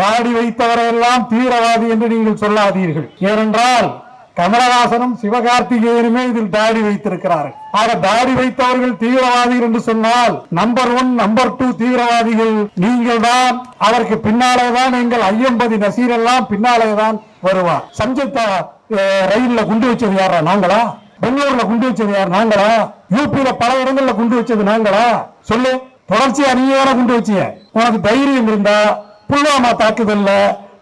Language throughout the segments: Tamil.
தாடி வைத்தவரையெல்லாம் தீவிரவாதி என்று நீங்கள் சொல்லாதீர்கள். ஏனென்றால் கமலஹாசனும் சிவகார்த்திகேயனுமே இதில் தாடி வைத்திருக்கிறார்கள். ஆக தாடி வைத்தவர்கள் தீவிரவாதிகள் என்று சொன்னால் நம்பர் ஒன் நம்பர் டூ தீவிரவாதிகள் நீங்கள் தான் அதற்கு பின்னாலேதான் எங்கள் ஐயம்பதி நசீர் எல்லாம் பின்னாலேதான் வருவார். சஞ்சத்தா ரயில்ல குண்டு வச்சது யாரா நாங்களா? பெங்களூர்ல குண்டு வச்சது யார் நாங்களா? யூபியில பல இடங்கள்ல குண்டு வச்சது நாங்களா? சொல்லு. தொடர்ச்சியா நீங்க குண்டு வச்சீங்க உனக்கு தைரியம் இருந்தா புல்வாமா தாக்குதல்ல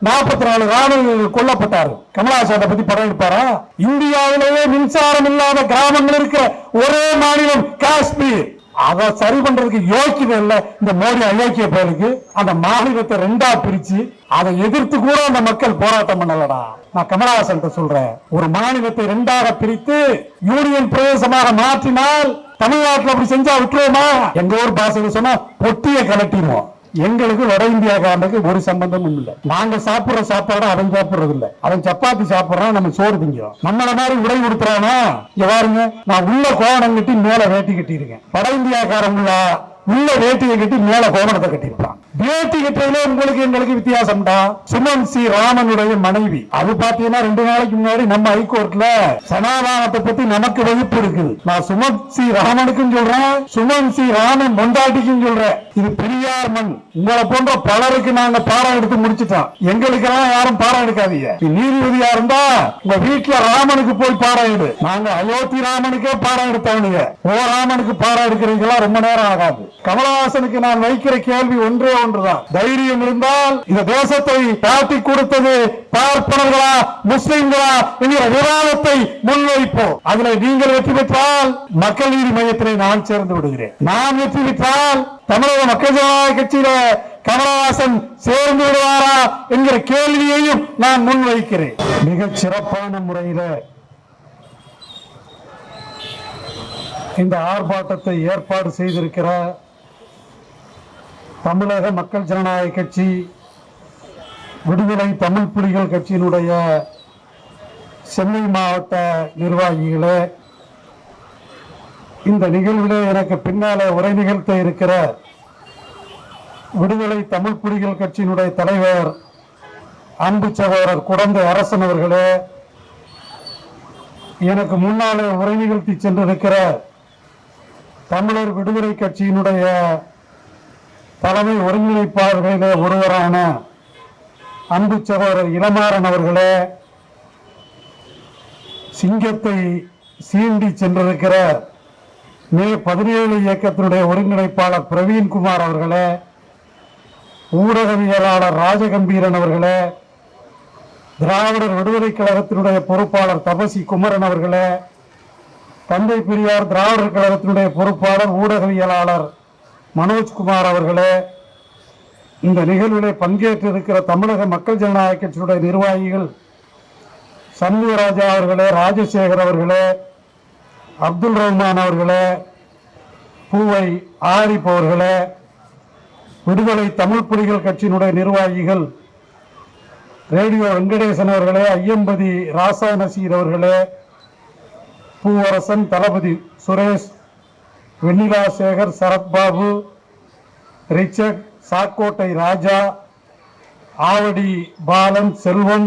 நாற்பத்தி நாலு ராணுவர்கள் கொல்லப்பட்டாரு கமலஹாசன் பத்தி படம் எடுப்பாரா? இந்தியாவிலேயே மின்சாரம் இல்லாத கிராமங்கள் இருக்கிற ஒரே மாநிலம் காஷ்மீர். அதை சரி பண்றதுக்கு யோக்கியம் இல்ல. இந்த மோடி அயோக்கிய பேருக்கு அந்த மாநிலத்தை ரெண்டா பிரிச்சு அதை எதிர்த்து கூட அந்த மக்கள் போராட்டம் பண்ணலடா. நான் கமலஹாசன் சொல்றேன். ஒரு மாநிலத்தை ரெண்டாக பிரித்து யூனியன் பிரதேசமாக மாற்றினால் தமிழ்நாட்டில் அப்படி செஞ்சா விட்டுருவோமா? எங்க ஊர் பாஷையில சொன்னா பொட்டியை கலட்டிடுவோம். எங்களுக்கு வட இந்தியாக்காரனுக்கு ஒரு சம்பந்தமும் இல்லை. நாங்க சாப்பிடுற சாப்பாடு அவன் சாப்பிடுறது இல்ல அவன் சப்பாத்தி சாப்பிடுறான் நம்ம சோறு திங்கிறோம். நம்மள மாதிரி உடை கொடுத்துறானா இங்க பாருங்க நான் உள்ள கோணம் கட்டி மேல வேட்டி கட்டியிருக்கேன். வட இந்தியாக்காரங்களா உள்ள வேட்டியை கட்டி மேல கோவணத்தை கட்டியிருப்பான். வேட்டி கிட்டதுல உங்களுக்கு எங்களுக்கு வித்தியாசம்டா. சுமன் சி. ராமனுடைய மனைவி. அது பாத்தீங்கன்னா ரெண்டு நாளைக்கு முன்னாடி நம்ம ஹைகோர்ட்ல சனாதானத்தை பத்தி நமக்கு வகுப்பு இருக்குது. நான் சுமன் சி. ராமனுக்கும் சொல்றேன் சுமன் சி. ராமன் பொண்டாட்டிக்கும் சொல்றேன். இது பெரியார் மண். உங்களை போன்ற பலருக்கு நாங்க பாடம் எடுத்து முடிச்சுட்டோம். எங்களுக்கு எல்லாம் யாரும் பாடம் எடுக்காதீங்க. நீதிபதியா இருந்தா உங்க வீட்டுல ராமனுக்கு போய் பாடம் எடு. நாங்க அயோத்தி ராமனுக்கே பாடம் எடுத்தவனுங்க. ஓ ராமனுக்கு பாடம் எடுக்கிறீங்களா ரொம்ப நேரம் ஆகாது. கமலஹாசனுக்கு நான் வைக்கிற கேள்வி ஒன்றே ஒன்றுதான் தைரியம் இருந்தால் இந்த தேசத்தை காட்டி கொடுத்தது பார்ப்பனர்களா முஸ்லிம்களா என்கிற விவாதத்தை முன்வைப்போம். அதுல நீங்கள் வெற்றி பெற்றால் மக்கள் நீதி மையத்திலே நான் சேர்ந்து விடுகிறேன். நான் வெற்றி பெற்றால் தமிழக மக்கள் ஜனநாயக கட்சியில கமலஹாசன் சேர்ந்து விடுவாரா என்கிற கேள்வியையும் நான் முன்வைக்கிறேன். மிக சிறப்பான முறையில இந்த ஆர்ப்பாட்டத்தை ஏற்பாடு செய்திருக்கிற தமிழக மக்கள் ஜனநாயக கட்சி விடுதலை தமிழ் புலிகள் கட்சியினுடைய சென்னை மாவட்ட நிர்வாகிகளே இந்த நிகழ்விலே எனக்கு பின்னால உரை நிகழ்த்த இருக்கிற விடுதலை தமிழ் புலிகள் கட்சியினுடைய தலைவர் அன்பு சகோதரர் குடந்தை அரசன் அவர்களே எனக்கு முன்னாலே உரை நிகழ்த்தி சென்றிருக்கிற தமிழர் விடுதலை கட்சியினுடைய தலைமை ஒருங்கிணைப்பாளர்களிலே ஒருவரான அன்பு சகோதரர் இளமாறன் அவர்களே சிங்கத்தை சீண்டி சென்றிருக்கிற மே பதினேழு இயக்கத்தினுடைய ஒருங்கிணைப்பாளர் பிரவீன்குமார் அவர்களே ஊடகவியலாளர் ராஜகம்பீரன் அவர்களே திராவிடர் விடுதலை கழகத்தினுடைய பொறுப்பாளர் தபசி குமரன் அவர்களே தந்தை பெரியார் திராவிடர் கழகத்தினுடைய பொறுப்பாளர் ஊடகவியலாளர் மனோஜ்குமார் அவர்களே இந்த நிகழ்விலே பங்கேற்றிருக்கிற தமிழக மக்கள் ஜனநாயக கட்சியினுடைய நிர்வாகிகள் சண்முகராஜா அவர்களே ராஜசேகர் அவர்களே அப்துல் ரஹ்மான் அவர்களே பூவை ஆரிப் அவர்களே விடுதலை தமிழ் புலிகள் கட்சியினுடைய நிர்வாகிகள் ரேடியோ வெங்கடேசன் அவர்களே ஐயம்பதி ராசா நசீர் அவர்களே பூவரசன் தளபதி சுரேஷ் வெண்ணிலா சேகர் சரத்பாபு ரிச்சர்ட் சாக்கோட்டை ராஜா ஆவடி பாலன் செல்வன்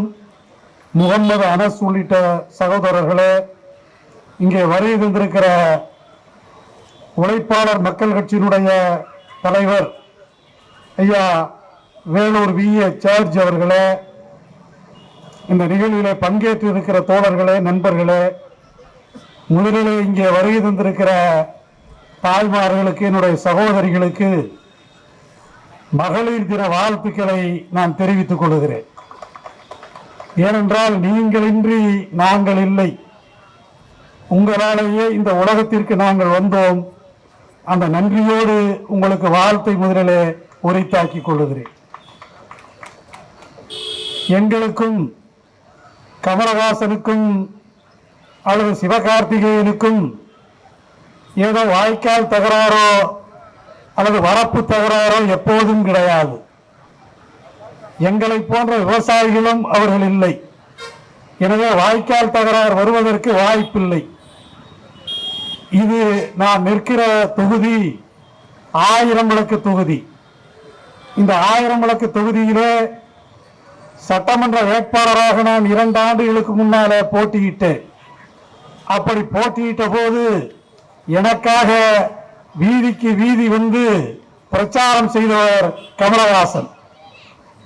முகமது அனஸ் உள்ளிட்ட சகோதரர்களே இங்கே வருகை தந்திருக்கிற உழைப்பாளர் மக்கள் கட்சியினுடைய தலைவர் ஐயா வேலூர் வி. ஏ. ஜார்ஜ் அவர்களே இந்த நிகழ்விலே பங்கேற்றிருக்கிற தோழர்களே நண்பர்களே முதலிலே இங்கே வருகை தந்திருக்கிற தாய்மார்களுக்கு என்னுடைய சகோதரிகளுக்கு மகளிர் தின வாழ்த்துக்களை நான் தெரிவித்துக் கொள்கிறேன். ஏனென்றால் நீங்களின்றி நாங்கள் இல்லை. உங்களாலேயே இந்த உலகத்திற்கு நாங்கள் வந்தோம். அந்த நன்றியோடு உங்களுக்கு வாழ்த்தை முதலிலே உரைத்தாக்கிக் கொள்ளுகிறேன் எங்களுக்கும் கமலஹாசனுக்கும் அல்லது சிவகார்த்திகேயனுக்கும் ஏதோ வாய்க்கால் தகராறோ அல்லது வரப்பு தகராறோ எப்போதும் கிடையாது. எங்களை போன்ற விவசாயிகளும் அவர்கள் இல்லை. எனவே வாய்க்கால் தகராறு வருவதற்கு வாய்ப்பில்லை. இது நான் நிற்கிற தொகுதி ஆயிரம் விளக்கு தொகுதி. இந்த ஆயிரம் விளக்கு தொகுதியிலே சட்டமன்ற வேட்பாளராக நான் இரண்டு ஆண்டுகளுக்கு முன்னால போட்டியிட்டேன். அப்படி போட்டியிட்ட போது எனக்காக வீதிக்கு வீதி வந்து பிரச்சாரம் செய்தவர் கமலஹாசன்.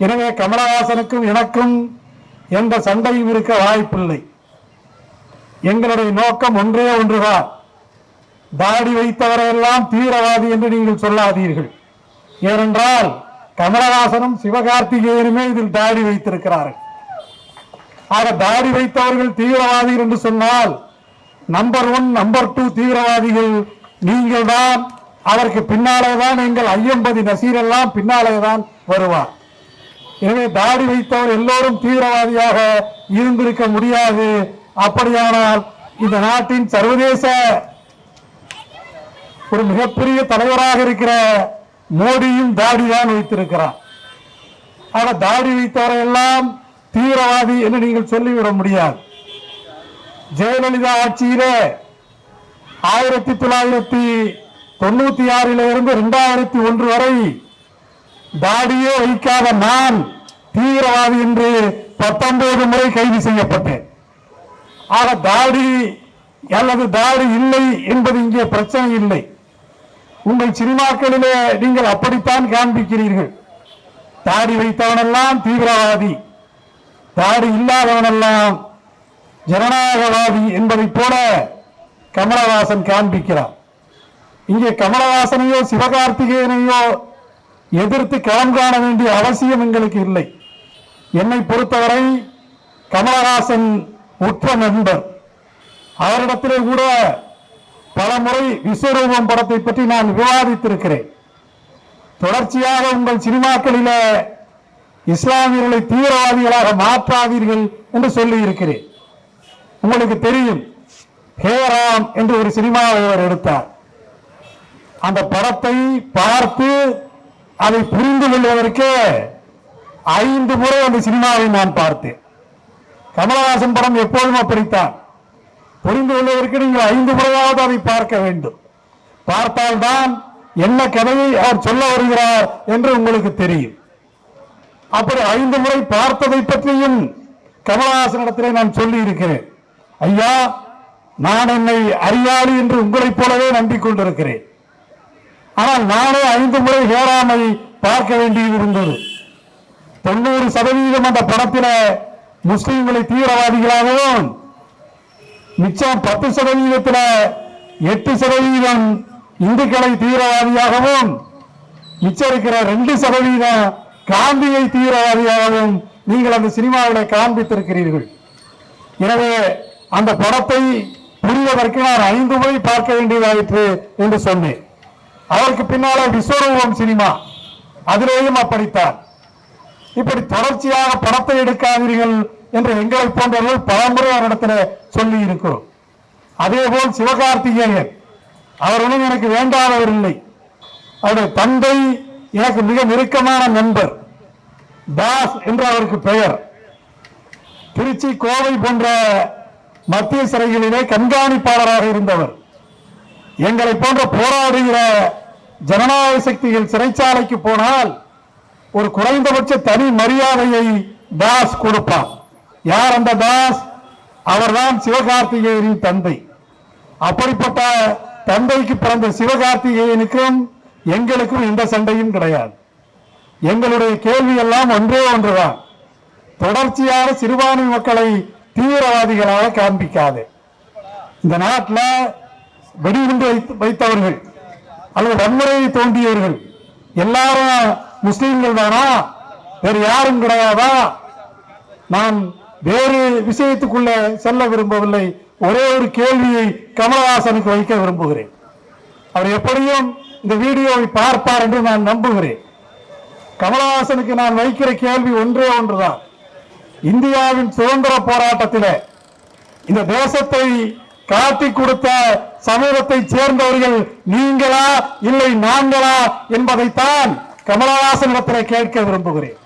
எனவே கமலஹாசனுக்கும் எனக்கும் எந்த சண்டையும் இருக்க வாய்ப்பில்லை. எங்களுடைய நோக்கம் ஒன்றே ஒன்றுதான். தாடி வைத்தவரையெல்லாம் தீவிரவாதி என்று நீங்கள் சொல்லாதீர்கள். ஏனென்றால் கமலஹாசனும் சிவகார்த்திகேயனுமே இதில் தாடி வைத்திருக்கிறார்கள். ஆக தாடி வைத்தவர்கள் தீவிரவாதிகள் என்று சொன்னால் நம்பர் ஒன் நம்பர் டூ தீவிரவாதிகள் நீங்கள் தான் அதற்கு பின்னாலே தான் எங்கள் ஐயம்பதி நசீர் எல்லாம் பின்னாலே தான் வருவார். எனவே தாடி வைத்தவர் எல்லோரும் தீவிரவாதியாக இருந்திருக்க முடியாது. அப்படியானால் இந்த நாட்டின் சர்வதேச ஒரு மிகப்பெரிய தலைவராக இருக்கிற மோடியும் தாடி தான் வைத்திருக்கிறார். ஆனால் தாடி வைத்தவரை எல்லாம் தீவிரவாதி என்று நீங்கள் சொல்லிவிட முடியாது. ஜெயலலிதா ஆட்சியிலே ஆயிரத்தி தொள்ளாயிரத்தி தொண்ணூத்தி ஆறில இருந்து இரண்டாயிரத்தி ஒன்று வரை தாடியே வைக்காத நான் தீவிரவாதி என்று பத்தொன்பது முறை கைது செய்யப்பட்டேன். ஆக தாடி அல்லது தாடி இல்லை என்பது இங்கே பிரச்சனை இல்லை. உங்கள் சினிமாக்களிலே நீங்கள் அப்படித்தான் காண்பிக்கிறீர்கள். தாடி வைத்தவனெல்லாம் தீவிரவாதி தாடி இல்லாதவனெல்லாம் ஜனநாயகவாதி என்பதை போல கமலஹாசன் காண்பிக்கிறார். இங்கே கமலஹாசனையோ சிவகார்த்திகேயனையோ எதிர்த்து களம் காண வேண்டிய அவசியம் எங்களுக்கு இல்லை. என்னை பொறுத்தவரை கமலஹாசன் உற்ற நண்பர். அவரிடத்திலே கூட பல முறை விஸ்வரூபம் படத்தை பற்றி நான் விவாதித்திருக்கிறேன். தொடர்ச்சியாக உங்கள் சினிமாக்களில இஸ்லாமியர்களை தீவிரவாதிகளாக மாற்றாதீர்கள் என்று சொல்லி இருக்கிறேன் உங்களுக்கு தெரியும். ஹேராம் என்று ஒரு சினிமாவை அவர் எடுத்தார். அந்த படத்தை பார்த்து அதை புரிந்து கொள்வதற்கே ஐந்து முறை அந்த சினிமாவை நான் பார்த்தேன். கமலஹாசன் படம் எப்போதும் அப்படித்தான். புரிந்து கொள்வதற்கு நீங்கள் ஐந்து முறையாவது அதை பார்க்க வேண்டும். பார்த்தால்தான் என்ன கதையை அவர் சொல்ல வருகிறார் என்று உங்களுக்கு தெரியும். அப்படி ஐந்து முறை பார்த்ததை பற்றியும் கமலஹாசனிடத்திலே நான் சொல்லி இருக்கிறேன் ஐயா நான் என்னை அறியாளி என்று உங்களைப் போலவே நம்பிக்கொண்டிருக்கிறேன் ஆனால் நானே ஐந்து முறை ஹேராமை பார்க்க வேண்டியது இருந்தது தொண்ணூறு சதவீதம் அந்த படத்தில் முஸ்லிம்களை தீவிரவாதிகளாகவும் மிச்சம் பத்து சதவீதத்தில் எட்டு சதவீதம் இந்துக்களை தீவிரவாதியாகவும் மிச்சம் இருக்கிற ரெண்டு சதவீதம் காந்தியை தீவிரவாதியாகவும் நீங்கள் அந்த சினிமாவில் காண்பித்திருக்கிறீர்கள். எனவே அந்த படத்தை புரிவதற்கு நான் ஐந்து முறை பார்க்க வேண்டியதாயிற்று என்று சொன்னேன். அவருக்கு பின்னால விஸ்வரூபம் சினிமா. அதிலேயும் அப்படித்தான். இப்படி தொடர்ச்சியாக படத்தை எடுக்காதீர்கள் என்று எங்களை போன்றவர்கள் பலமுறை அவரிடத்தில் சொல்லி இருக்கிறோம். அதே போல் சிவகார்த்திகேயன் அவர் ஒன்றும் எனக்கு வேண்டாதவர் இல்லை. அவருடைய தந்தை எனக்கு மிக நெருக்கமான நண்பர். தாஸ் என்று அவருக்கு பெயர். திருச்சி கோவை போன்ற மத்திய சிறைகளிலே கண்காணிப்பாளராக இருந்தவர். எங்களை போன்ற போராடுகிற ஜனநாயக சக்திகள் சிறைச்சாலைக்கு போனால் ஒரு குறைந்தபட்ச தனி மரியாதையை தாஸ் கொடுப்பார். யார் அந்த தாஸ்? அவர்தான் சிவகார்த்திகேயனின் தந்தை. அப்படிப்பட்ட தந்தைக்கு பிறந்த சிவகார்த்திகேயனுக்கும் எங்களுக்கும் எந்த சண்டையும் கிடையாது. எங்களுடைய கேள்வி எல்லாம் ஒன்றே ஒன்றுதான். தொடர்ச்சியான சிறுபான்மை மக்களை தீவிரவாதிகளாக காண்பிக்காது. இந்த நாட்டில் வெடிகுண்டு வைத்து- வைத்தவர்கள் அல்லது வன்முறையை தோண்டியவர்கள் எல்லாரும் முஸ்லீம்கள் தானா? வேறு யாரும் கிடையாதா? நான் வேறு விஷயத்துக்குள்ள செல்ல விரும்பவில்லை. ஒரே ஒரு கேள்வியை கமலஹாசனுக்கு வைக்க விரும்புகிறேன். அவர் எப்படியும் இந்த வீடியோவை பார்ப்பார் என்று நான் நம்புகிறேன். கமலஹாசனுக்கு நான் வைக்கிற கேள்வி ஒன்றே ஒன்றுதான். இந்தியாவின் சுதந்திர போராட்டத்தில் இந்த தேசத்தை காட்டி கொடுத்த சமூகத்தை சேர்ந்தவர்கள் நீங்களா இல்லை நாங்களா என்பதைத்தான் கமலஹாசனிடத்தில் கேட்க விரும்புகிறேன்.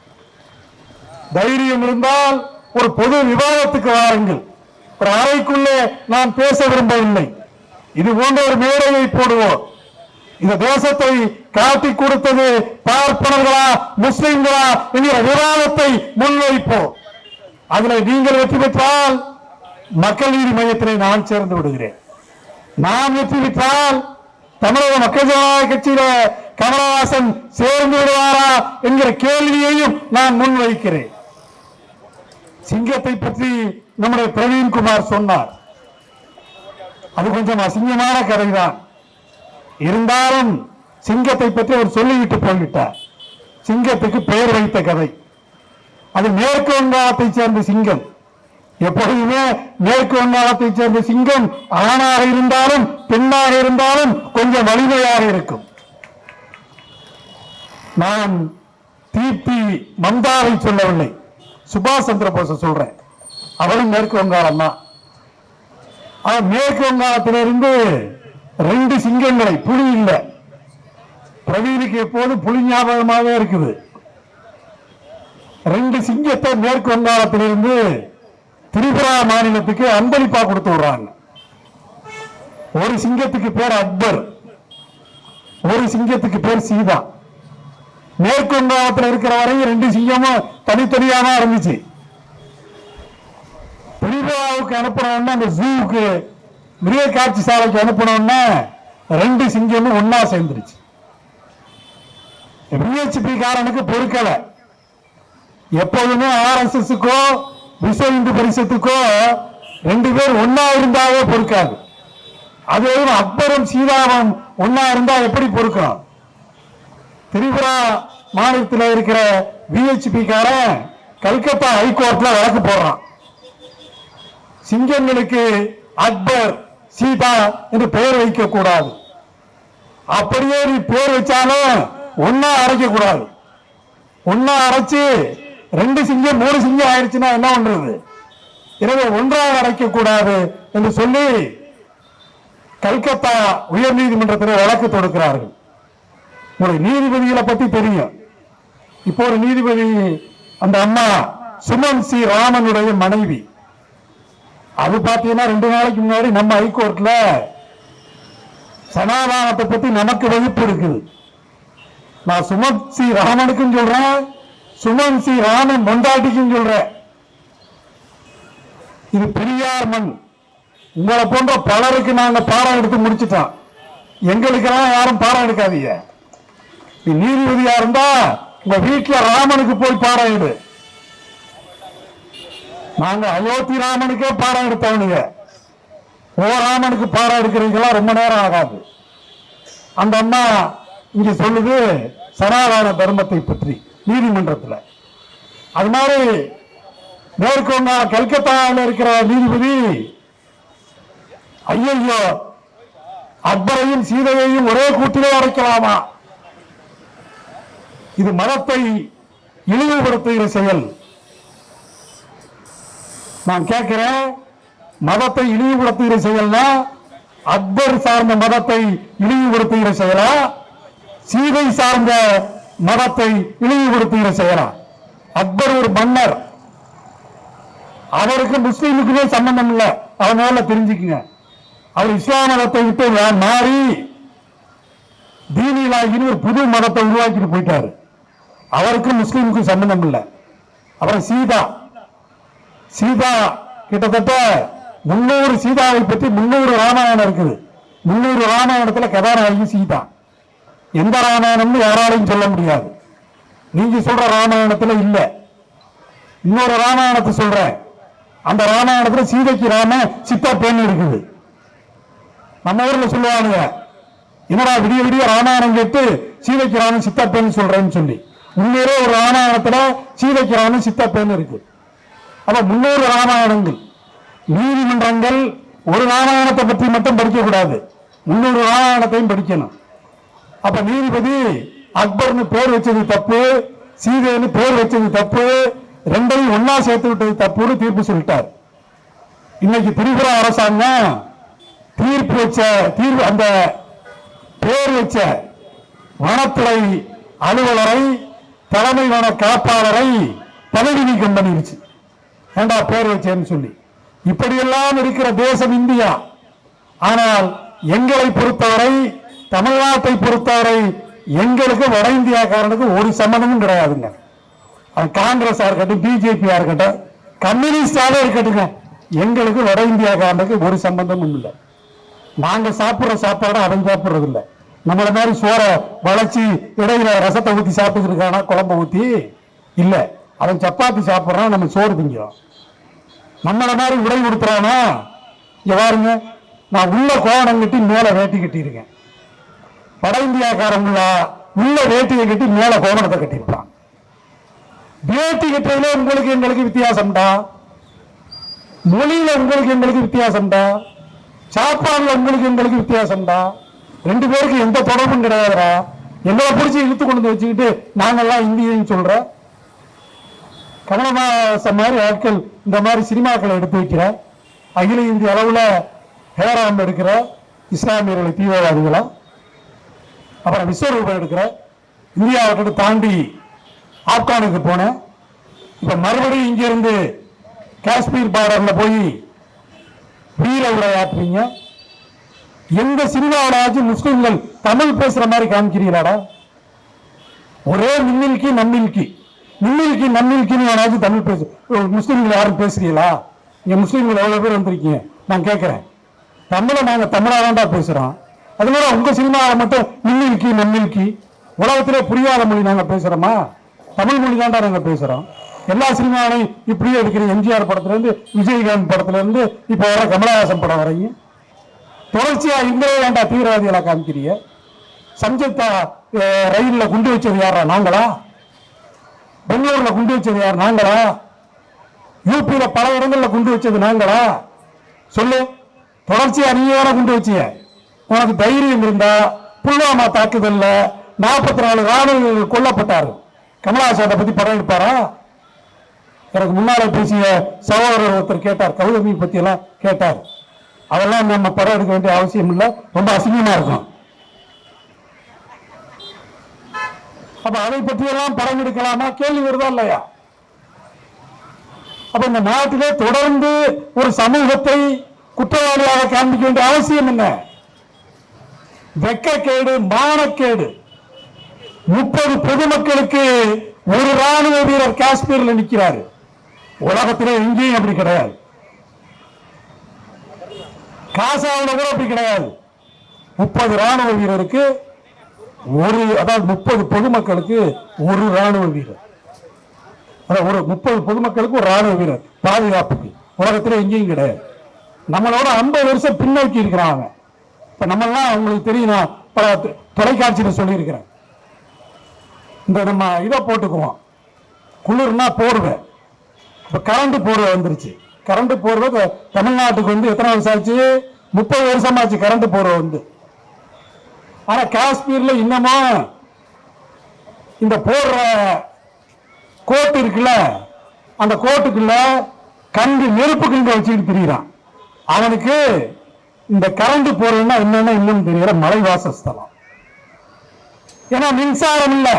தைரியம் இருந்தால் ஒரு பொது விவாதத்துக்கு வாருங்கள். ஒரு அறைக்குள்ளே நான் பேச விரும்பவில்லை. இது போன்ற ஒரு மேடையை போடுவோம். இந்த தேசத்தை காட்டி கொடுத்தது பார்ப்பனர்களா முஸ்லிம்களா என்கிற விவாதத்தை முன்வைப்போம். அதுல நீங்கள் வெற்றி பெற்றால் மக்கள் நீதி மையத்திலே நான் சேர்ந்து விடுகிறேன். நான் வெற்றி பெற்றால் தமிழக மக்கள் ஜனநாயக கட்சியில கமலஹாசன் சேர்ந்து விடுவாரா என்கிற கேள்வியையும் நான் முன்வைக்கிறேன். சிங்கத்தை பற்றி நம்முடைய பிரவீன்குமார் சொன்னார். அது கொஞ்சம் அசிங்கமான கதைதான். இருந்தாலும் சிங்கத்தை பற்றி அவர் சொல்லிவிட்டு போய்விட்டார். சிங்கத்துக்கு பெயர் வைத்த கதை. அது மேற்கு வங்காளத்தை சேர்ந்த சிங்கம். எப்பொழுதுமே மேற்கு வங்காளத்தை சேர்ந்த சிங்கம் ஆணாக இருந்தாலும் பெண்ணாக இருந்தாலும் கொஞ்சம் வலிமையாக இருக்கும். நான் தீப்தி மம்தாவை சொல்லவில்லை. சுபாஷ் சந்திர போஸ சொல்றேன். அவரும் மேற்கு வங்காளம் தான். மேற்கு வங்காளத்திலிருந்து ரெண்டு சிங்கங்களை புலி இல்லை. பிரவீனுக்கு எப்போதும் புலி ஞாபகமாகவே இருக்குது. ரெண்டு சிங்கத்தை மேற்கு வங்காளத்திலிருந்து திரிபுரா மாநிலத்துக்கு அன்பளிப்பா கொடுத்து விடுறாங்க. ஒரு சிங்கத்துக்கு பேர் அக்பர் ஒரு சிங்கத்துக்கு பேர் சீதா. மேற்கு வங்காளத்தில் இருக்கிற வரையும் ரெண்டு சிங்கமும் தனித்தனியாக தான் இருந்துச்சு. திரிபுராவுக்கு அனுப்பணும்னா அந்த ஜூவுக்கு மிருக காட்சி சாலைக்கு அனுப்பணும்னா ரெண்டு சிங்கமும் ஒன்னா சேர்ந்துருச்சு. பிஹெச்பி காரனுக்கு பொறுக்கலை. எப்போதுமே ஆர்எஸ்எஸ்க்கோ விசை இந்து பரிசத்துக்கோ ரெண்டு பேர் ஒன்னா இருந்தாவே பொறுக்காது. அதே அக்பரும் சீதாவும் ஒன்னா இருந்தா எப்படி பொறுக்கும் திரிபுரா மாநிலத்தில் இருக்கிற விஹெச்பி காரன் கல்கத்தா ஹைகோர்ட்ல வழக்கு போடுறான். சிங்கங்களுக்கு அக்பர் சீதா என்று பெயர் வைக்க கூடாது அப்படியே நீ பேர் வச்சாலும் ஒன்னா அரைக்க கூடாது ஒன்னா அரைச்சு ரெண்டு சிங்கம் மூணு சிங்கம் ஆயிடுச்சுன்னா என்ன பண்றது? எனவே ஒன்றாக அரைக்க கூடாது என்று சொல்லி கல்கத்தா உயர் நீதிமன்றத்தில் வழக்கு தொடுக்கிறார்கள். உங்களுக்கு நீதிபதிகளை பத்தி தெரியும். இப்போ ஒரு நீதிபதி அந்த அம்மா சுமன் சி ராமனுடைய மனைவி. அது பார்த்தீங்கன்னா ரெண்டு நாளைக்கு முன்னாடி நம்ம ஹைகோர்ட்ல சனாதானத்தை பத்தி நமக்கு வகுப்பு இருக்குது. நான் சுமன் சி ராமனுக்கும் சொல்றேன். சுமன் சி ராமன் மொண்டாட்டிக்குன்னு சொல்றேன் இது பெரியார் மண். உங்களை போன்ற பலருக்கு நாங்க பாடம் எடுத்து முடிச்சிட்டோம். எங்களுக்கெல்லாம் யாரும் பாடம் எடுக்காதீங்க. நீ நீதிபதியா இருந்தா உங்க வீட்டுல ராமனுக்கு போய் பாடம் எடு. நாங்க அயோத்தி ராமனுக்கே பாடம் எடுத்தவனுங்க. ஓ ராமனுக்கு பாடம் எடுக்கிறீங்களா ரொம்ப நேரம் ஆகாது. அந்த அம்மா இங்க சொல்லுது சனாதன தர்மத்தை பற்றி. நீதிமன்றத்தில். அது மாதிரி மேற்கொண்ட கல்கத்தாவில் இருக்கிற நீதிபதி ஐயோ அக்பரையும் சீதையையும் ஒரே கூட்டிலே அடைக்கலாமா? இது மதத்தை இழிவுபடுத்துகிற செயல். நான் கேட்கிறேன் மதத்தை இழிவுபடுத்துகிற செயல்னா அக்பர் சார்ந்த மதத்தை இழிவுபடுத்துகிற செயலா? சீதை சார்ந்த மதத்தை இழிவுபடுத்துகிற செயலா? அக்பர் ஒரு மன்னர். அவருக்கு முஸ்லீமுக்குமே சம்பந்தம் இல்லை. அதனால தெரிஞ்சுக்குங்க. அவர் இஸ்லாம் மதத்தை விட்டு மாறி தீனிலாகின்னு ஒரு புது மதத்தை உருவாக்கிட்டு போயிட்டாரு. அவருக்கும் முஸ்லீமுக்கும் சம்பந்தம் இல்லை. அப்புறம் சீதா. சீதா கிட்டத்தட்ட முன்னூறு சீதாவை பற்றி முன்னூறு ராமாயணம் இருக்குது. முன்னூறு ராமாயணத்தில் கதாநாயகி சீதா. எந்த ராமாயணம்னு யாராலையும் சொல்ல முடியாது. நீங்க சொல்ற ராமாயணத்துல இல்ல. இன்னொரு ராமாயணத்தை சொல்றேன். அந்த ராமாயணத்துல சீதைக்கு ராம சித்தா பெண் இருக்குது. நம்ம ஊர்ல சொல்லுவானுங்க என்னடா விடிய விடிய ராமாயணம் கேட்டு சீதைக்கு ராமன் சித்தா பெண் சொல்றேன்னு சொல்லி. உண்மையிலே ஒரு ராமாயணத்துல சீதைக்கு ராமன் சித்தா பெண் இருக்கு. அப்ப முன்னூறு ராமாயணங்கள் நீதிமன்றங்கள் ஒரு ராமாயணத்தை பற்றி மட்டும் படிக்க கூடாது. முன்னூறு ராமாயணத்தையும் படிக்கணும். அப்ப நீதிபதி அக்பர்னு பேர் வச்சது தப்பு சீதைன்னு பேர் வச்சது தப்பு ரெண்டையும் ஒன்னா சேர்த்து விட்டது தப்புன்னு தீர்ப்பு சொல்லிட்டார். இன்னைக்கு திரிபுரா அரசாங்கம் தீர்ப்பு வச்ச தீர்ப்பு அந்த பேர் வச்ச வனத்துறை அலுவலரை தலைமை வன காப்பாளரை பதவி நீக்கம் பண்ணிருச்சு. ஏண்டா பேர் வச்சேன்னு சொல்லி. இப்படியெல்லாம் இருக்கிற தேசம் இந்தியா. ஆனால் எங்களை பொறுத்தவரை தமிழ்நாட்டை பொறுத்தவரை எங்களுக்கு வட இந்தியாக்காரனுக்கு ஒரு சம்மந்தமும் கிடையாதுங்க. அது காங்கிரஸாக இருக்கட்டும் பிஜேபியாக இருக்கட்டும் கம்யூனிஸ்டாகவே இருக்கட்டுங்க. எங்களுக்கு வட இந்தியாக்காரனுக்கு ஒரு சம்பந்தமும் இல்லை. நாங்கள் சாப்பிட்ற சாப்பாடு அவன் சாப்பிட்றது இல்லை நம்மளை மாதிரி சோறை வளைச்சி இடையில ரசத்தை ஊற்றி சாப்பிட்டு இருக்கானா குழம்ப ஊற்றி இல்லை. அவன் சப்பாத்தி சாப்பிட்றான் நம்ம சோறு திங்கிறோம். நம்மளை மாதிரி உடை கொடுத்துறானா இங்கே பாருங்க. நான் உள்ள கோவணம் கட்டி மேலே வேட்டி கட்டியிருக்கேன். வட இந்தியாக்காரங்கள? உள்ள வேட்டியை கட்டி மேல கோவணத்தை கட்டியிருப்பான். வேட்டி கட்டுறதுல உங்களுக்கு எங்களுக்கு வித்தியாசம்டா? மொழியில உங்களுக்கு எங்களுக்கு வித்தியாசம்டா? சாப்பாடுல உங்களுக்கு எங்களுக்கு வித்தியாசம்டா? ரெண்டு பேருக்கு எந்த தொடர்பும் கிடையாதுடா. எங்களை பிடிச்சி இழுத்து கொண்டு வந்து வச்சுக்கிட்டு நாங்கெல்லாம் இந்தியன்னு சொல்ற. கமலஹாசன் மாதிரி ஆட்கள் இந்த மாதிரி சினிமாக்களை எடுத்து வைக்கிற. அகில இந்திய அளவுல ஹேராம் எடுக்கிற இஸ்லாமியர்களை தீவிரவாதிகளா? அப்புறம் விஸ்வரூபம் எடுக்கிறேன். இந்தியாவை விட்டு தாண்டி ஆப்கானுக்கு போனேன். இப்போ மறுபடியும் இங்கிருந்து காஷ்மீர் பார்டரில் போய் வீர உரையாற்றுறீங்க எந்த சினிமாவிலாச்சும் முஸ்லீம்கள் தமிழ் பேசுகிற மாதிரி காமிக்கிறீங்களாடா ஒரே மின்னில்கி நம்மில்கி. மின்னில்கி நம்மில்கின்னு யாராச்சும் தமிழ் பேசு முஸ்லீம்கள் யாரும் பேசுறீங்களா? நீங்கள் முஸ்லீம்கள் எவ்வளோ பேர் வந்திருக்கீங்க? நான் கேட்குறேன் தமிழை நாங்கள் தமிழா தான்டா பேசுகிறோம் அதனால உங்க சினிமாவில் மட்டும் மின்னில்கி நம்மில்கி உலகத்திலே புரியாத மொழி நாங்கள் பேசுறோமா? தமிழ் மொழி தான்டா நாங்கள் பேசுறோம். எல்லா சினிமாவிலையும் இப்படியே இருக்கிற எம்ஜிஆர் படத்துலேருந்து விஜயகாந்த் படத்துல இப்போ வர கமலஹாசன் படம் வரையும். தொடர்ச்சியா இங்கே வேண்டாம் தீவிரவாதிகளை காமிக்கிறீங்க? சஞ்சத்தா ரயிலில் குண்டு வச்சது யாரா நாங்களா? பெங்களூர்ல குண்டு வச்சது யார் நாங்களா? யூபியில் பல இடங்களில் குண்டு வச்சது நாங்களா? சொல்லு. தொடர்ச்சியாக நீ வேற குண்டு வச்சிய. உனக்கு தைரியம் இருந்தா புல்வாமா தாக்குதல்ல நாற்பத்தி நாலு ராணுவர்கள் கொல்லப்பட்டாரு கமலஹாசன் பத்தி படம் எடுப்பாரா? எனக்கு முன்னால பேசிய சகோதரர் ஒருத்தர் கேட்டார். கௌதமி பத்தி எல்லாம் கேட்டார். அதெல்லாம் நம்ம படம் எடுக்க வேண்டிய அவசியம் இல்லை. ரொம்ப அசிங்கமா இருக்கும். அப்ப அதை பற்றியெல்லாம் படம் எடுக்கலாமா? கேள்வி வருதா இல்லையா? அப்ப இந்த நாட்டிலே தொடர்ந்து ஒரு சமூகத்தை குற்றவாளியாக காண்பிக்க வேண்டிய அவசியம் என்ன? வெக்கக்கேடு மானக்கேடு. முப்பது பொதுமக்களுக்கு ஒரு ராணுவ வீரர் காஷ்மீர்ல நிற்கிறாரு உலகத்திலே எங்கேயும் அப்படி கிடையாது. காசாவில் கூட அப்படி கிடையாது. முப்பது ராணுவ வீரருக்கு ஒரு அதாவது முப்பது பொதுமக்களுக்கு ஒரு ராணுவ வீரர். ஒரு முப்பது பொதுமக்களுக்கு ஒரு ராணுவ வீரர் பாதுகாப்புக்கு. உலகத்துல எங்கேயும் கிடையாது. நம்மளோட ஐம்பது வருஷம் பின்னோக்கி இருக்கிறாங்க. இப்ப நம்மெல்லாம் அவங்களுக்கு தெரியும் நான் பல தொலைக்காட்சியில் தொலைக்காட்சியில சொல்லியிருக்கிறேன். இந்த நம்ம இதை போட்டுக்குவோம். குளிர்னா போர்வை. இப்ப கரண்ட் போர்வை வந்துருச்சு. கரண்ட் போர்வை தமிழ்நாட்டுக்கு வந்து எத்தனை வருஷம் ஆச்சு? முப்பது வருஷமாச்சு கரண்ட் போர்வை வந்து. ஆனா காஷ்மீர்ல இன்னமும் இந்த போடுற கோட் இருக்குல்ல அந்த கோட்டுக்குள்ள கண்டு நெருப்பு கங்கு வச்சுக்கிட்டு திரியிறான். அவனுக்கு இந்த கரண்ட் போறதுன்னா என்னன்னா இன்னும் தெரியல மலைவாசஸ்தலம் ஏன்னா மின்சாரம் இல்ல.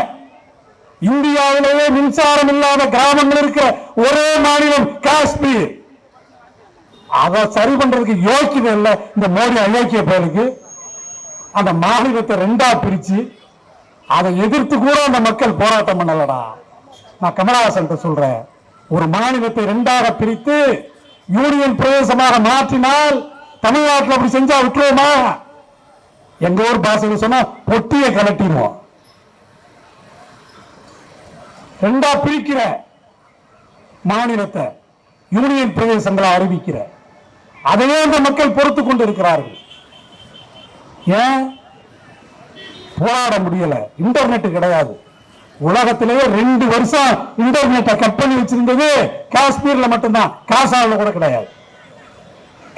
இந்தியாவிலேயே மின்சாரம் இல்லாத கிராமங்கள் இருக்கிற ஒரே மாநிலம் காஷ்மீர். அதை சரி பண்றதுக்கு யோக்கியம் இல்லை. இந்த மோடி அயோக்கிய பேருக்கு. அந்த மாநிலத்தை ரெண்டா பிரிச்சு அதை எதிர்த்து கூட அந்த மக்கள் போராட்டம் பண்ணலடா. நான் கமலஹாசன் சொல்றேன். ஒரு மாநிலத்தை ரெண்டாக பிரித்து யூனியன் பிரதேசமாக மாற்றினால் தமிழ்நாட்டில் அப்படி செஞ்சா விட்டுருவோமா? எங்க ஊர் பாஷையில சொன்னா பொட்டிய கலட்டிடுவோம். ரெண்டா பிரிக்கிற மாநிலத்தை யூனியன் பிரதேசங்களை அறிவிக்கிற. அதையே இந்த மக்கள் பொறுத்து கொண்டு இருக்கிறார்கள் ஏன்? போராட முடியல. இன்டர்நெட் கிடையாது. உலகத்திலேயே ரெண்டு வருஷம் இன்டர்நெட்டை கட் பண்ணி வச்சிருந்தது காஷ்மீர்ல மட்டும்தான். காசாவில் கூட கிடையாது.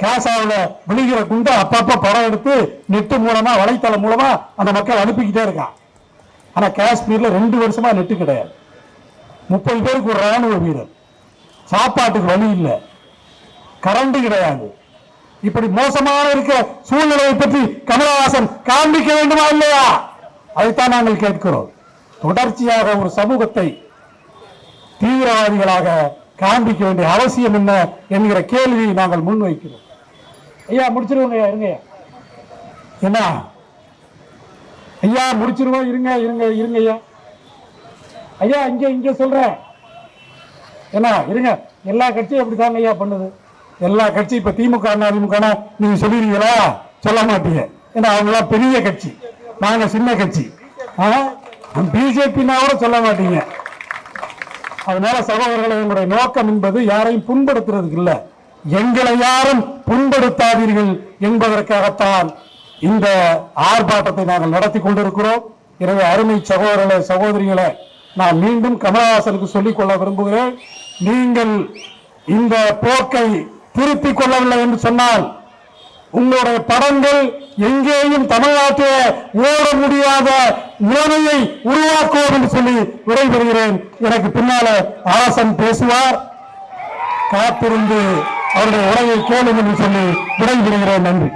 காசாவில் விழுகிற குண்டை அப்பப்போ படம் எடுத்து நெட்டு மூலமா வலைத்தளம் மூலமா அந்த மக்கள் அனுப்பிக்கிட்டே இருக்கான் ஆனால் காஷ்மீரில் ரெண்டு வருஷமா நெட்டு கிடையாது. முப்பது பேருக்கு ஒரு ராணுவ வீரர். சாப்பாட்டுக்கு வழி இல்லை. கரண்ட் கிடையாது. இப்படி மோசமான இருக்க சூழ்நிலையை பற்றி கமலஹாசன் காண்பிக்க வேண்டுமா இல்லையா? அதைத்தான் நாங்கள் கேட்கிறோம். தொடர்ச்சியாக ஒரு சமூகத்தை தீவிரவாதிகளாக காண்பிக்க வேண்டிய அவசியம் என்ன என்கிற கேள்வியை நாங்கள் முன்வைக்கிறோம். ஐயா முடிச்சிருவோங்க இருங்க என்ன? ஐயா முடிச்சிருவோம் இருங்க இருங்க இருங்க ஐயா. ஐயா இங்க இங்க சொல்றேன். என்ன? இருங்க. எல்லா கட்சியும் அப்படித்தாங்க ஐயா பண்ணுது. எல்லா கட்சி இப்ப திமுக அதிமுக நீங்க சொல்லிடுவீங்களா சொல்ல மாட்டீங்க. ஏன்னா அவங்களாம் பெரிய கட்சி. நாங்க சின்ன கட்சி. பிஜேபின்னா கூட சொல்ல மாட்டீங்க. அதனால சகோதரர்களை எங்களுடைய நோக்கம் என்பது யாரையும் புண்படுத்துறதுக்கு இல்லை. எங்களை யாரும் புண்படுத்தாதீர்கள் என்பதற்காகத்தான் இந்த ஆர்ப்பாட்டத்தை நாங்கள் நடத்தி கொண்டிருக்கிறோம். எனவே அருமை சகோதரர்களே சகோதரிகளை நான் மீண்டும் கமலஹாசனுக்கு சொல்லிக் கொள்ள விரும்புகிறேன். நீங்கள் இந்த போக்கை திருத்திக் கொள்ளவில்லை என்று சொன்னால் உங்களுடைய படங்கள் எங்கேயும் தமிழ்நாட்டில் ஓட முடியாத நிலைமையை உருவாக்குவோம் என்று சொல்லி விடைபெறுகிறேன். எனக்கு பின்னால அரசன் பேசுவார். காத்திருந்து அவருடைய உரையை கேளுங்கள் என்று சொல்லி விடைபெறுகிறேன். நன்றி.